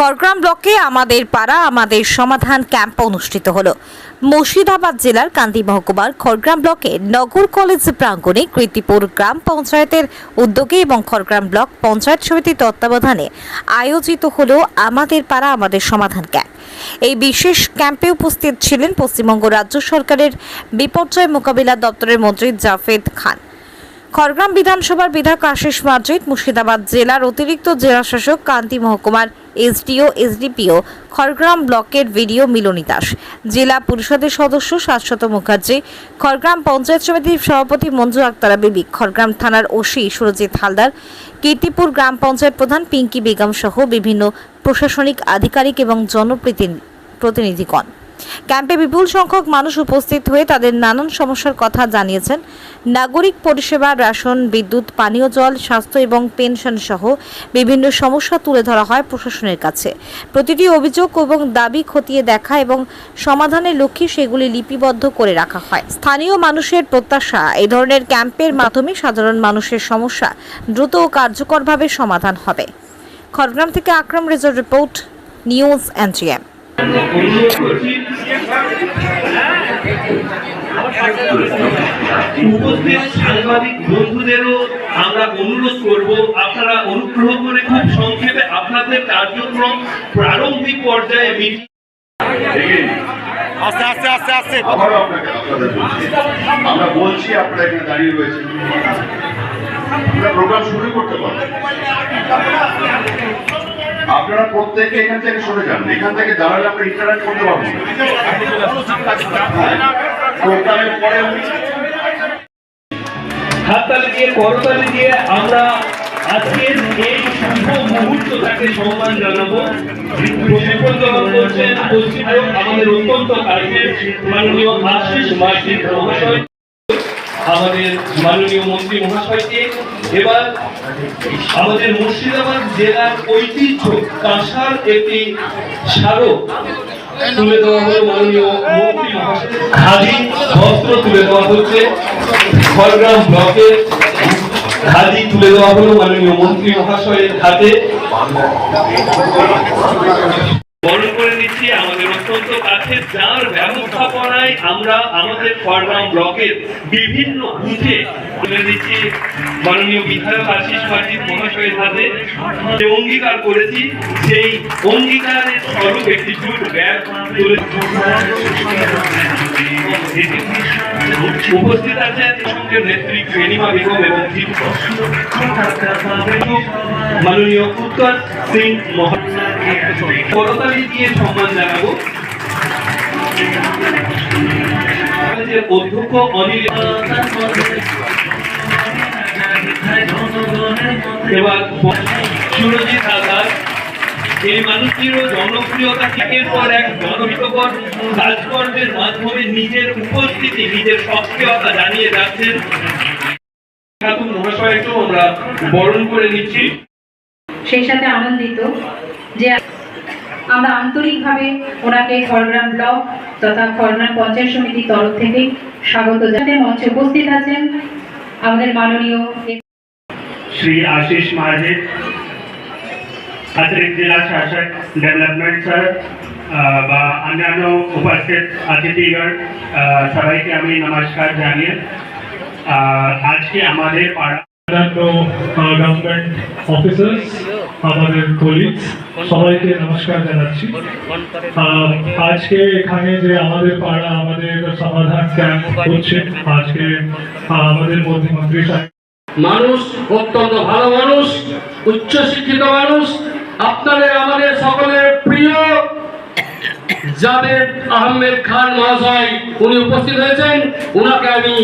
করগ্রাম ব্লকে আমাদের পাড়া, আমাদের সমাধান ক্যাম্প অনুষ্ঠিত হলো। মুর্শিদাবাদ জেলার কান্দি মহকুমার খড়গ্রাম ব্লকে নগর কলেজ প্রাঙ্গণে কৃতিপুর গ্রাম পঞ্চায়েতের উদ্যোগে এবং খড়গ্রাম ব্লক পঞ্চায়েত সমিতির তত্ত্বাবধানে আয়োজিত হলো আমাদের পাড়া, আমাদের সমাধান ক্যাম্প। এই বিশেষ ক্যাম্পে উপস্থিত ছিলেন পশ্চিমবঙ্গ রাজ্য সরকারের বিপর্যয় মোকাবিলা দপ্তরের মন্ত্রী জাফেদ খান। খড়গ্রাম বিধানসভার বিধায়ক আশিস মার্জিত মুর্শিদাবাদ জেলার অতিরিক্ত জেলাশাসক কান্তি মহকুমার এসডিও, এসডিপিও, খড়গ্রাম ব্লকের ভিডিও মিলনী দাস। জেলা পরিষদের সদস্য শাশ্বত মুখার্জি, খড়গ্রাম পঞ্চায়েত সমিতির সভাপতি মঞ্জু আক্তারা বিবি, খড়গ্রাম থানার ওসি সুরজিৎ হালদার, কীর্তিপুর গ্রাম পঞ্চায়েত প্রধান পিঙ্কি বেগম সহ বিভিন্ন প্রশাসনিক, আধিকারিক এবং জনপ্রতিনিধিগণ প্রতিনিধিগণ। ক্যাম্পে বিপুল সংখ্যক মানুষ উপস্থিত হয়ে তাদের নানান সমস্যার কথা জানিয়েছেন নাগরিক পরিষেবা, রেশন, বিদ্যুৎ, পানীয় জল, স্বাস্থ্য এবং পেনশন সহ বিভিন্ন সমস্যা তুলে ধরা হয় প্রশাসনের কাছে। প্রতিটি অভিযোগ এবং দাবি খতিয়ে দেখা এবং সমাধানের লক্ষ্যে সেগুলি লিপিবদ্ধ করে রাখা হয়। স্থানীয় মানুষের প্রত্যাশা এই ধরনের ক্যাম্পের মাধ্যমে সাধারণ মানুষের সমস্যা দ্রুত ও কার্যকরভাবে সমাধান হবে। খড়গ্রাম থেকে আকরাম রেজার রিপোর্ট, নিউজ করছি উপস্থিত সাংবাদিক বন্ধুদেরও আমরা অনুরোধ করব আপনারা অনুগ্রহ করে খুব সংক্ষেপে আপনাদের কার্যক্রম প্রারম্ভিক পর্যায়ে মিটিং আস্তে আস্তে আস্তে আস্তে। আবারও আপনাকে আমরা বলছি আপনারা এখানে দাঁড়িয়ে রয়েছেন। আমরা প্রোগ্রাম শুরু করতে পারব। আপনারা প্রত্যেকে এখান থেকে সরে যান। এখান থেকে দাঁড়ালে আমরা ইন্টারাক্ট করতে পারব না। প্রোগ্রামের পরে হাততালি দিয়ে, করতালি দিয়ে আমরা আজকের এই শুভ মুহূর্তটাকে সম্মান জানাব। পশ্চিমবঙ্গ আমাদের অত্যন্ত কাছের মাননীয় আশিস মার্জিত মহাশয়। আমাদের মাননীয় মন্ত্রী মহাশয়কে এবার আমাদের মুর্শিদাবাদ জেলার ঐতিহ্য কাঁসার একটি স্মারক তুলে দেওয়া হলো মাননীয় মন্ত্রী মহাশয়। খাদি বস্ত্র তুলে দেওয়া হচ্ছে। খড়গ্রাম ব্লকের খাদি তুলে দেওয়া হলো মাননীয় মন্ত্রী মহাশয়ের হাতে। বরণ করে নিচ্ছি আমাদের অত্যন্ত কাছে, যার ব্যবস্থাপনায় আমরা আমাদের খড়গ্রাম ব্লকের বিভিন্ন বুথে তুলে দিচ্ছি মাননীয় বিধায়ক আশিস মার্জিত মহাশয়ের হাতে। যে অঙ্গীকার করেছি, সেই অঙ্গীকারের স্বরূপ একটি জুট ব্যাগ তুলে উপস্থিত আছেন সঙ্গে নেত্রী ফেনিমা বেগম এবং মাননীয় উত্তর সিং মহা করতালি দিয়ে সম্মান জানাব। অধ্যক্ষ অনিল এবার সুরজিৎ হালদার। এই মানুষটিরও জনপ্রিয়তা একের পর এক জনহিতকর কাজকর্মের মাধ্যমে নিজের উপস্থিতি, নিজের সক্রিয়তা জানিয়ে যাচ্ছেন। খাতুন মহাশয়কেও আমরা বরণ করে নিচ্ছি। সেই সাথে আনন্দিত যে আমরা আন্তরিকভাবে ওনাকে খড়গ্রাম ব্লক তথা খড়গ্রাম পঞ্চায়েত সমিতির তরফ থেকে স্বাগত জানাতে মঞ্চে উপস্থিত আছেন আমাদের মাননীয় श्री आशीष महाजे अतिरिक्त जिला शासक डेव्हलपमेंट सर अ, বা অন্যান্য উপস্থিত অতিথিগণ আ, সবাইকে আমি নমস্কার জানিয়ে আ, আজকে আমাদের পাড়া অন্যান্য গভর্নমেন্ট অফিসার্স আমাদের কলিগস সবাইকে নমস্কার জানাচ্ছি। আজকে এখানে যে আমাদের পাড়া, আমাদের সমাধান ক্যাম্প হচ্ছে, আজকে আমাদের মানুষ, অত্যন্ত ভালো মানুষ উচ্চ শিক্ষিত মানুষ, আপনাদের, আমাদের সকলের প্রিয় জাভেদ আহমেদ খান মহাশয়, উনি উপস্থিত হয়েছেন। উনাকে আমি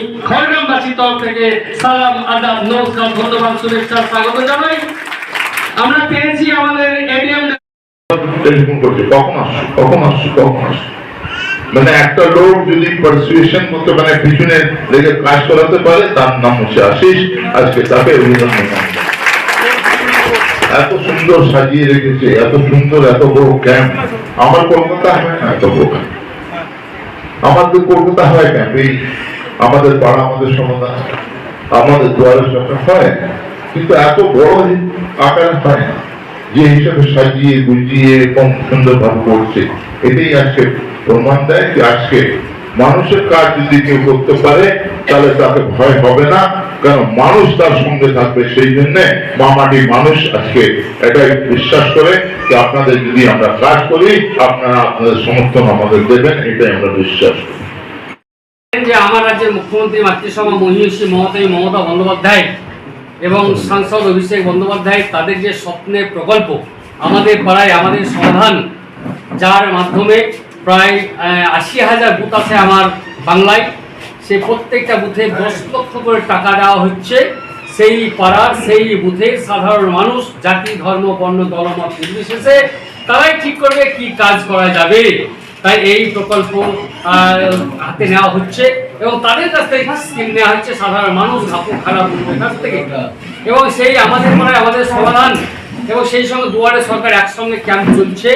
তরফ থেকে সালাম, আদাব, নমস্কার, ধন্যবাদ, শুভেচ্ছা, স্বাগত জানাই। আমরা পেয়েছি আমাদের এডিএম কখন আসছো মানে একটা লোক যদি মানে পিছনে কাজ করাতে পারে, তার নাম হচ্ছে আশিস। আজকে তাকে অভিনন্দন। এত সুন্দর সাজিয়ে রেখেছে, এত সুন্দর, এত বড় ক্যাম্প আমার কলকাতা হয় না এত বড়। আমাদের কলকাতা হয় ক্যাম্প এই আমাদের পাড়া, আমাদের সমাধান আমাদের দুয়ারের সামনে হয় কিন্তু এত বড় আকারে হয় না, যে হিসাবে সাজিয়ে, গুজিয়ে, কম সুন্দরভাবে করছে। এটাই আজকে প্রমাণ দেয় যে আজকে মানুষের কাজ যদি কেউ করতে পারে, তাহলে তাকে ভয় হবে না। কারণ মানুষ তার সঙ্গে থাকবে সেই জন্য মামাটি মানুষ আজকে এটাই বিশ্বাস করে যে আপনাদের যদি আমরা কাজ করি, আপনারা আপনাদের সমর্থন আমাদের দেবেন, এটাই আমরা বিশ্বাস করি। যে আমার রাজ্যের মুখ্যমন্ত্রী মাতৃসভা মহিষী মমতাই মমতা বন্দ্যোপাধ্যায় এবং সাংসদ অভিষেক বন্দ্যোপাধ্যায়, তাদের যে স্বপ্নের প্রকল্প, আমাদের পাড়ায় আমাদের সমাধান, যার মাধ্যমে প্রায় আশি হাজার বুথ আছে আমার বাংলায়। সেই প্রত্যেকটা বুথে দশ লক্ষ করে টাকা দেওয়া হচ্ছে। সেই পাড়ার, সেই বুথে সাধারণ মানুষ, জাতি, ধর্ম, বর্ণ, দলমত নির্বিশেষে তারাই ঠিক করবে কি কাজ করা যাবে। তাই এই প্রকল্প হাতে নেওয়া হচ্ছে এবং তাদের কাছ থেকে স্কিম নেওয়া হচ্ছে সাধারণ মানুষ খাপু খারাপ কাছ থেকে। এবং সেই আমাদের মানে আমাদের সমাধান এবং সেই সঙ্গে দুয়ারে সরকার একসঙ্গে ক্যাম্প চলছে।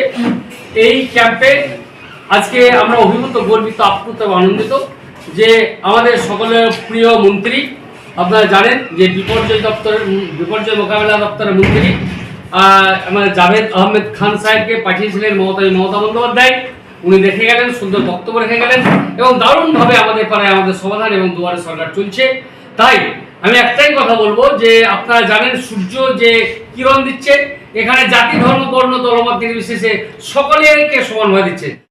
এই ক্যাম্পে আজকে আমরা অভিভূত, গর্বিত, আপ্লুত এবং আনন্দিত। যে আমাদের সকলের প্রিয় মন্ত্রী, আপনারা জানেন যে বিপর্যয় দপ্তরের বিপর্যয় মোকাবেলা দপ্তরের মন্ত্রী আমাদের জাভেদ আহমেদ খান সাহেবকে পাঠিয়েছিলেন মমতা মমতা বন্দ্যোপাধ্যায়। উনি দেখে গেলেন, সুন্দর বক্তব্য রেখে গেলেন এবং দারুণভাবে আমাদের পাড়ায় আমাদের সমাধান এবং দুয়ারে সরকার চলছে। তাই আমি একটাই কথা বলব যে আপনারা জানেন, সূর্য যে কিরণ দিচ্ছে, এখানে জাতি ধর্ম, বর্ণ দলমত নির্বিশেষে সকলেকে সমানভাবে দিচ্ছে।